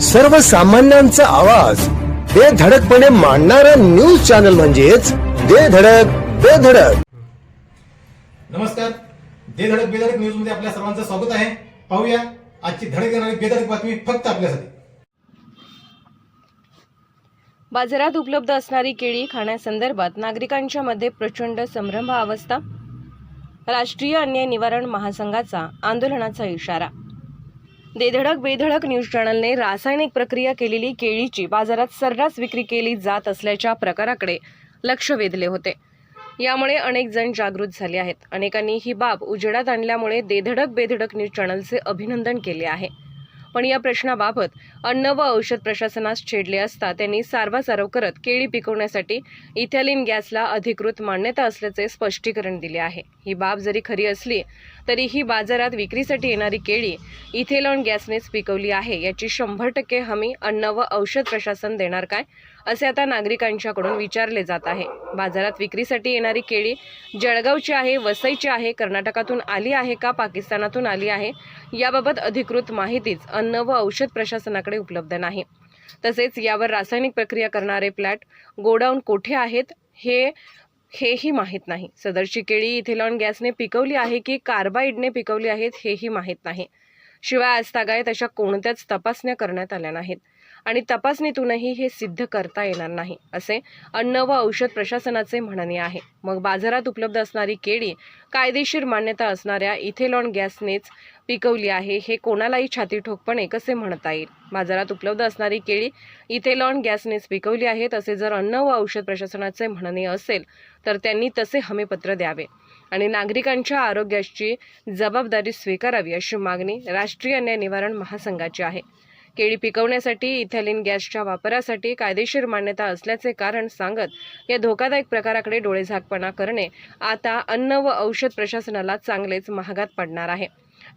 सर्वसामान्यांचा आवाज. बेधडकपणे मांडणारा न्यूज चॅनल म्हणजेच बेधडक बेधडक नमस्कार. दे धडक बेधडक न्यूजमध्ये आपल्या सर्वांचं स्वागत आहे. पाहूया आजची धडक येणारी बेधडक बातमी फक्त आपल्यासाठी. बाजारात उपलब्ध असणारी केळी खाण्यासंदर्भात नागरिकांच्या मध्ये प्रचंड संभ्रम अवस्था राष्ट्रीय अन्याय निवारण महासंघाचा आंदोलनाचा इशारा. देधडक बेधडक न्यूज चॅनलने रासायनिक प्रक्रिया केलेली केळीची बाजारात सर्रास विक्री केली जात असल्याच्या प्रकाराकडे लक्ष वेधले होते. यामुळे अनेक जण जागृत झाले आहेत. अनेकांनी ही बाब उजेडात आणल्यामुळे देधडक बेधडक न्यूज चॅनलचे अभिनंदन केले आहे. पण या प्रश्नाबाबत अन्न व औषध प्रशासनास छेडले असता त्यांनी सारवासारव करत केळी पिकवण्यासाठी इथॅलिन गॅसला अधिकृत मान्यता असल्याचे स्पष्टीकरण दिले आहे. ही बाब जरी खरी असली तरी ही बाजारात विक्रीसाठी येणारी केळी इथेलॉन गॅसनेच पिकवली आहे. याची शंभर टक्के हमी अन्न व औषध प्रशासन देणार काय? असे आता नागरिकांच्याकडून विचारले जात आहे. बाजारात विक्रीसाठी येणारी केळी जळगावची आहे वसईची आहे कर्नाटकातून आली आहे का पाकिस्तानातून आली आहे याबाबत अधिकृत माहितीच अन्न व औषध प्रशासनाकडे उपलब्ध नाही. तसेच यावर रासायनिक प्रक्रिया करणारे प्लॅट गोडाऊन कोठे आहेत हे हेही माहीत नाही. सदरची केळी इथेलॉन गॅसने पिकवली आहे की कार्बाईडने पिकवली आहेत हेही माहीत नाही. शिवाय आजतागायत अशा कोणत्याच तपासण्या करण्यात आल्या नाहीत. आणि तपासणीतूनही हे सिद्ध करता येणार नाही असे अन्न व औषध प्रशासनाचे म्हणणे आहे. मग बाजारात उपलब्ध असणारी केळी कायदेशीर मान्यता असणाऱ्या इथेलॉन गॅसनेच पिकवली आहे हे कोणालाही छाती ठोकपणे कसे म्हणता येईल? बाजारात उपलब्ध असणारी केळी इथेलॉन गॅसनेच पिकवली आहेत असे जर अन्न व औषध प्रशासनाचे म्हणणे असेल तर त्यांनी तसे हमीपत्र द्यावे आणि नागरिकांच्या आरोग्याची जबाबदारी स्वीकारावी अशी मागणी राष्ट्रीय अन्याय निवारण महासंघाची आहे. केळी पिकवण्यासाठी इथॅलिन गॅसच्या वापरासाठी कायदेशीर मान्यता असल्याचे कारण सांगत या धोकादायक प्रकाराकडे डोळेझाकपणा करणे आता अन्न व औषध प्रशासनाला चांगलेच महागात पडणार आहे.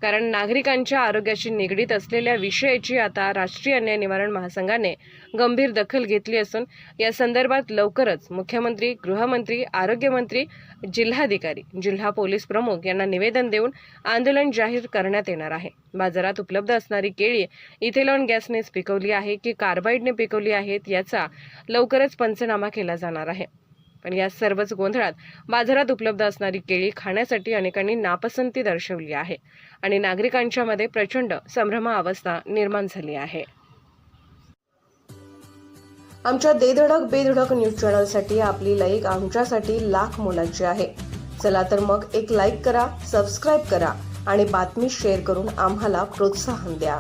कारण नागरिकांच्या आरोग्याशी निगडीत असलेल्या विषयाची आता राष्ट्रीय अन्याय निवारण महासंघाने गंभीर दखल घेतली असून या संदर्भात लवकरच मुख्यमंत्री गृहमंत्री आरोग्यमंत्री जिल्हाधिकारी जिल्हा पोलीस प्रमुख यांना निवेदन देऊन आंदोलन जाहीर करण्यात येणार आहे. बाजारात उपलब्ध असणारी केळी इथेलॉन गॅसनेच पिकवली आहे की कार्बाईडने पिकवली आहेत याचा लवकरच पंचनामा केला जाणार आहे. पण या सर्वच गोंधळात बाजारात उपलब्ध असणारी केळी खाण्यासाठी अनेकांनी नापसंती दर्शवली आहे आणि नागरिकांच्या मध्ये प्रचंड संभ्रमावस्था निर्माण झाली आहे. आमच्या देधडक बेधडक न्यूज चॅनलसाठी आपली लाईक आमच्यासाठी लाख मोलाची आहे. चला तर मग एक लाईक करा सबस्क्राईब करा आणि बातमी शेअर करून आम्हाला प्रोत्साहन द्या.